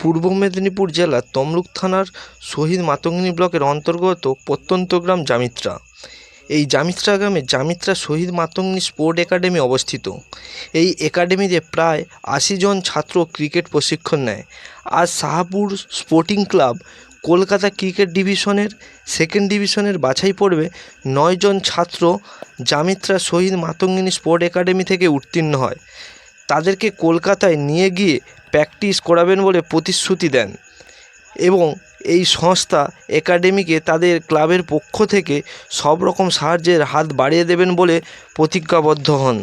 পূর্ব মেদিনীপুর জেলার তমলুক থানার শহীদ মাতঙ্গিনী ব্লকের অন্তর্গত প্রত্যন্ত গ্রাম জামিত্রা। এই জামিত্রা গ্রামে জামিত্রা শহীদ মাতঙ্গিনী স্পোর্ট একাডেমি অবস্থিত। এই একাডেমিতে প্রায় আশি জন ছাত্র ক্রিকেট প্রশিক্ষণ নেয়। আজ Shahapur sporting club Kolkata cricket ডিভিশনের সেকেন্ড ডিভিশনের বাছাই পর্বে নয় জন ছাত্র জামিত্রা শহীদ মাতঙ্গিনী স্পোর্ট একাডেমি থেকে উত্তীর্ণ হয়। তাদেরকে কলকাতায় নিয়ে গিয়ে প্র্যাকটিস করাবেন বলে প্রতিশ্রুতি দেন এবং এই সংস্থা একাডেমিকে তাদের ক্লাবের পক্ষ থেকে সব রকম সাহায্যের হাত বাড়িয়ে দেবেন বলে প্রতিজ্ঞাবদ্ধ হন।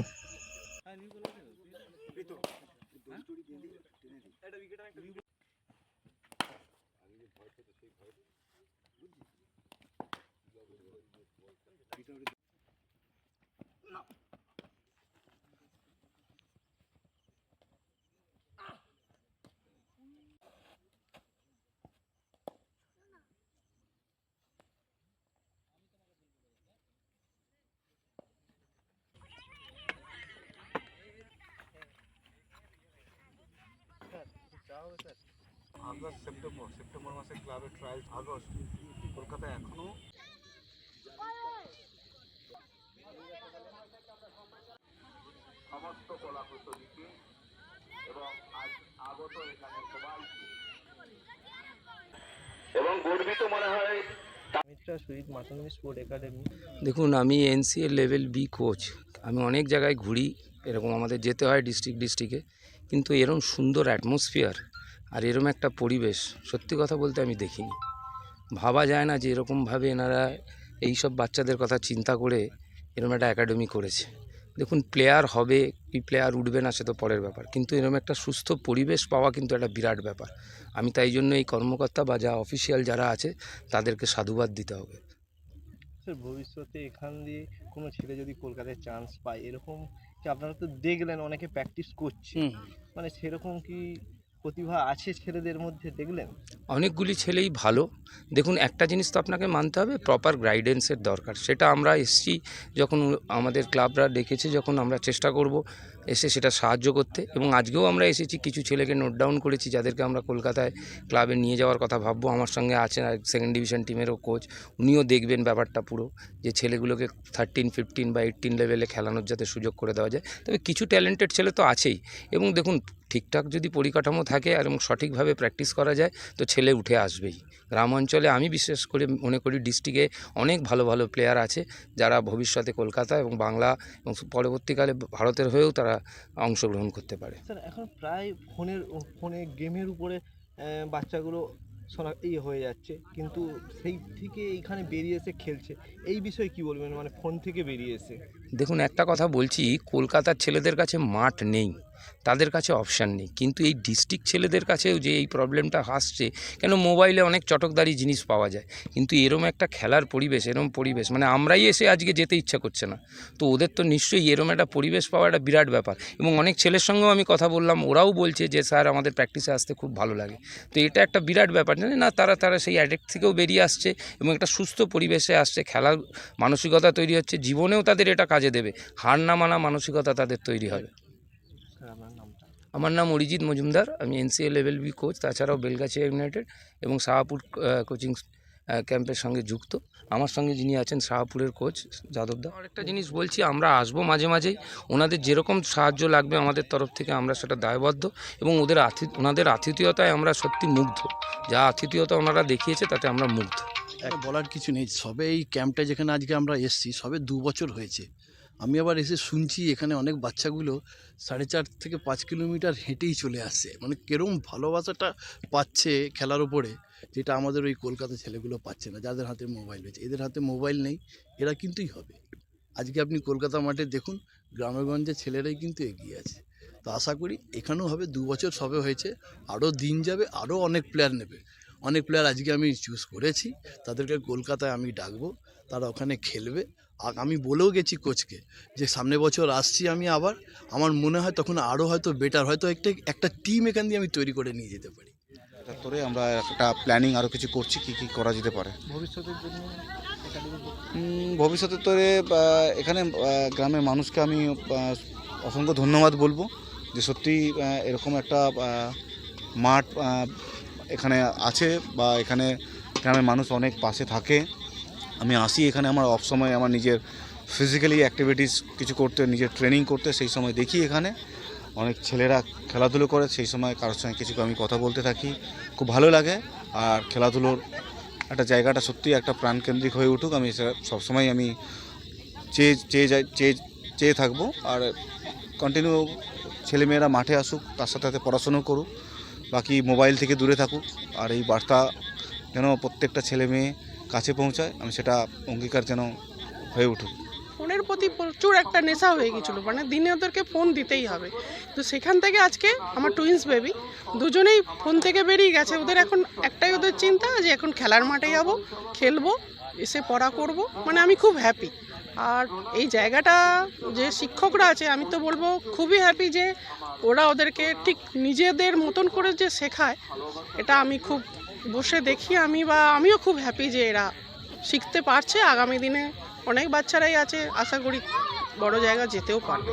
আগস্ট সেপ্টেম্বর সেপ্টেম্বর মাসে ক্লাবের ট্রায়াল আগস্ট কলকাতায় এখনও। সমস্ত কলাকুশলীকে এবং আজ আগত এখানে সবাইকে। এবং গর্বিত মনে হয় দেখুন আমি এনসিএ লেভেল বি কোচ। আমি অনেক জায়গায় ঘুরি এরকম আমাদের যেতে হয় ডিস্ট্রিক্ট ডিস্ট্রিক্টে। কিন্তু এরম সুন্দর অ্যাটমসফিয়ার আর এরম একটা পরিবেশ সত্যি কথা বলতে আমি দেখিনি। ভাবা যায় না যে এরকমভাবে এনারা এই সব বাচ্চাদের কথা চিন্তা করে এরম একটা একাডেমি করেছে। দেখুন প্লেয়ার হবে কি প্লেয়ার উঠবে না সে তো পরের ব্যাপার কিন্তু এরম একটা সুস্থ পরিবেশ পাওয়া কিন্তু একটা বিরাট ব্যাপার। আমি তাই জন্য এই কর্মকর্তা বা যা অফিসিয়াল যারা আছে তাদেরকে সাধুবাদ দিতে হবে। স্যার ভবিষ্যতে এখান দিয়ে কোনো ছেলে যদি কলকাতায় চান্স পায় এরকম কি আপনারা তো দেখলেন অনেকে প্র্যাকটিস করছে। মানে সেরকম কি প্রতিভা আছে ছেলেদের মধ্যে, দেখলেন? অনেকগুলি ছেলেই ভালো। দেখুন, একটা জিনিস তো আপনাকে মানতে হবে প্রপার গাইডেন্সের দরকার। সেটা আমরা এসছি যখন আমাদের ক্লাবরা ডেকেছে, যখন আমরা চেষ্টা করব এসে সেটা সাহায্য করতে। এবং আজকেও আমরা এসেছি, কিছু ছেলেকে নোট ডাউন করেছি, যাদেরকে আমরা কলকাতায় ক্লাবে নিয়ে যাওয়ার কথা ভাববো। আমার সঙ্গে আছেন সেকেন্ড ডিভিশন টিমেরও কোচ উনিও দেখবেন ব্যাপারটা পুরো, যে ছেলেগুলোকে থার্টিন ফিফটিন বা এইটিন লেভেলে খেলানোর যাতে সুযোগ করে দেওয়া যায়। তবে কিছু ট্যালেন্টেড ছেলে তো আছেই। এবং দেখুন ঠিকঠাক যদি পরিকাঠামো থাকে এবং সঠিকভাবে প্র্যাকটিস করা যায়, তো ছেলে উঠে আসবেই। গ্রাম অঞ্চলে আমি বিশেষ করে মনে করি ডিস্ট্রিক্টে অনেক ভালো ভালো প্লেয়ার আছে, যারা ভবিষ্যতে কলকাতা এবং বাংলা এবং পরবর্তীকালে ভারতের হয়েও তারা অংশগ্রহণ করতে পারে। স্যার এখন প্রায় ফোনের ফোনে গেমের উপরে বাচ্চাগুলো ইয়ে হয়ে যাচ্ছে। কিন্তু সেই থেকে এইখানে বেরিয়ে এসে খেলছে। এই বিষয়ে কি বলবেন? মানে ফোন থেকে বেরিয়ে এসে। দেখুন, একটা কথা বলছি, কলকাতার ছেলেদের কাছে মাঠ নেই, তাদের কাছে অপশান নেই। কিন্তু এই ডিস্ট্রিক্ট ছেলেদের কাছেও যে এই প্রবলেমটা আসছে, কেন মোবাইলে অনেক চটকদারি জিনিস পাওয়া যায়। কিন্তু এরম একটা খেলার পরিবেশ, এরম পরিবেশ মানে আমরাই এসে আজকে যেতে ইচ্ছা করছে না। তো ওদের তো নিশ্চয়ই এরম একটা পরিবেশ পাওয়া একটা বিরাট ব্যাপার। এবং অনেক ছেলের সঙ্গেও আমি কথা বললাম, ওরাও বলছে যে, স্যার, আমাদের প্র্যাকটিসে আসতে খুব ভালো লাগে। তো এটা একটা বিরাট ব্যাপার জানেন না, তারা তারা সেই অ্যাডেক্ট থেকেও বেরিয়ে আসছে এবং একটা সুস্থ পরিবেশে আসছে, খেলার মানসিকতা তৈরি হচ্ছে, জীবনেও তাদের এটা কাজে দেবে। হার না মানা মানসিকতা তাদের তৈরি হবে। আমার নাম অরিজিৎ মজুমদার আমি এনসিএ লেভেল বি কোচ তাছাড়াও বেলগাছিয়া ইউনাইটেড এবং শাহাপুর কোচিং ক্যাম্পের সঙ্গে যুক্ত। আমার সঙ্গে যিনি আছেন শাহাপুরের কোচ যাদবদা আরেকটা জিনিস বলছি আমরা আসব মাঝে মাঝেই। ওনাদের যেরকম সাহায্য লাগবে আমাদের তরফ থেকে আমরা সেটা দায়বদ্ধ এবং ওদের আতি ওনাদের আতিথেয়তায় আমরা সত্যি মুগ্ধ। যা আতিথেয়তা ওনারা দেখিয়েছে তাতে আমরা মুগ্ধ। বলার কিছু নেই। সবে এই ক্যাম্পটা যেখানে আজকে আমরা এসেছি সবে দু বছর হয়েছে। আমি আবার এসে শুনছি এখানে অনেক বাচ্চাগুলো সাড়ে চার থেকে পাঁচ কিলোমিটার হেঁটেই চলে আসছে মানে কেরম ভালোবাসাটা পাচ্ছে খেলার ওপরে যেটা আমাদের ওই কলকাতা ছেলেগুলো পাচ্ছে না, যাদের হাতে মোবাইল রয়েছে। এদের হাতে মোবাইল নেই, এরা কিন্তুই হবে? আজকে আপনি কলকাতা মাঠে দেখুন গ্রামেগঞ্জে ছেলেরাই কিন্তু এগিয়ে আছে। তো আশা করি এখানেও হবে, দু বছর সবে হয়েছে, আরও দিন যাবে, আরও অনেক প্লেয়ার নেবে। অনেক প্লেয়ার আজকে আমি চুজ করেছি তাদেরকে কলকাতায় আমি ডাকবো তারা ওখানে খেলবে। আর আমি বলেও গেছি কোচকে যে সামনে বছর আসছি আমি আবার। আমার মনে হয় তখন আরও হয়তো বেটার হয়তো একটা একটা টিম এখান দিয়ে আমি তৈরি করে নিয়ে যেতে পারি। তারপরে আমরা একটা প্ল্যানিং আরও কিছু করছি কি কি করা যেতে পারে? ভবিষ্যতের জন্য ভবিষ্যতে তো এখানে গ্রামের মানুষকে আমি অসংখ্য ধন্যবাদ বলব যে সত্যি এরকম একটা মাঠ এখানে আছে বা এখানে গ্রামের মানুষ অনেক পাশে থাকে। আমি আসি এখানে আমার অফ সময় আমার নিজের ফিজিক্যালি অ্যাক্টিভিটিস কিছু করতে, নিজের ট্রেনিং করতে সেই সময় দেখি এখানে। অনেক ছেলেরা খেলাধুলো করে, সেই সময় কারোর সঙ্গে কিছু আমি কথা বলতে থাকি। খুব ভালো লাগে আর খেলাধুলোর একটা জায়গাটা সত্যিই একটা প্রাণকেন্দ্রিক হয়ে উঠুক। আমি সবসময় আমি চেয়ে চেয়ে যাই চেয়ে চেয়ে থাকব আর কন্টিনিউ ছেলেমেয়েরা মাঠে আসুক, তার সাথে সাথে পড়াশুনো করুক। বাকি মোবাইল থেকে দূরে থাকুক। আর এই বার্তা যেন প্রত্যেকটা ছেলে মেয়ে কাছে পৌঁছায়, আমি সেটা অঙ্গীকার যেন হয়ে উঠুক। ফোনের প্রতি প্রচুর একটা নেশা হয়ে গেছিল মানে দিনে ওদেরকে ফোন দিতেই হবে। তো সেখান থেকে আজকে আমার টুইন্স বেবি দুজনেই ফোন থেকে বেরিয়ে গেছে। ওদের এখন একটাই ওদের চিন্তা যে এখন খেলার মাঠে যাব, খেলব, এসে পড়া করব মানে আমি খুব হ্যাপি আর এই জায়গাটা যে শিক্ষকরা আছে, আমি তো বলব খুবই হ্যাপি যে ওরা ওদেরকে ঠিক নিজেদের মতন করে যে শেখায়, এটা আমি খুব বসে দেখি আমি বা আমিও খুব হ্যাপি যে এরা শিখতে পারছে। আগামী দিনে অনেক বাচ্চারাই আছে, আশা করি বড় জায়গা যেতেও পারবে।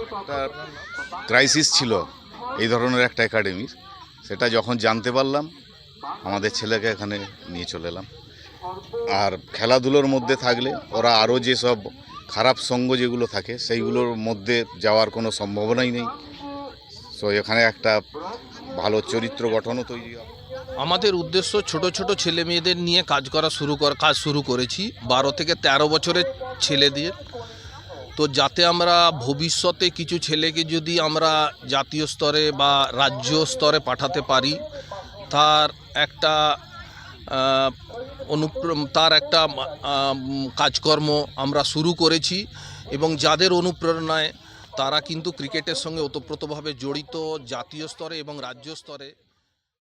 ক্রাইসিস ছিল এই ধরনের একটা একাডেমির সেটা যখন জানতে পারলাম, আমাদের ছেলেকে এখানে নিয়ে চলে এলাম। আর খেলাধুলোর মধ্যে থাকলে ওরা আরও যেসব খারাপ সঙ্গ যেগুলো থাকে, সেইগুলোর মধ্যে যাওয়ার কোনো সম্ভাবনাই নেই। সো এখানে একটা ভালো চরিত্র গঠনও তৈরি হবে। আমাদের উদ্দেশ্য ছোট ছোট ছেলে মেয়েদের নিয়ে কাজ করা শুরু কর, কাজ শুরু করেছি। বারো থেকে ১৩ বছরের ছেলেদের। তো যাতে আমরা ভবিষ্যতে কিছু ছেলেকে যদি আমরা জাতীয় স্তরে বা রাজ্য স্তরে পাঠাতে পারি, তার একটা আহ, অনুপ্র তার একটা কাজকর্ম আমরা শুরু করেছি এবং যাদের অনুপ্রেরণায় তারা কিন্তু ক্রিকেটের সঙ্গে ওতপ্রোতভাবে জড়িত জাতীয় স্তরে এবং রাজ্য স্তরে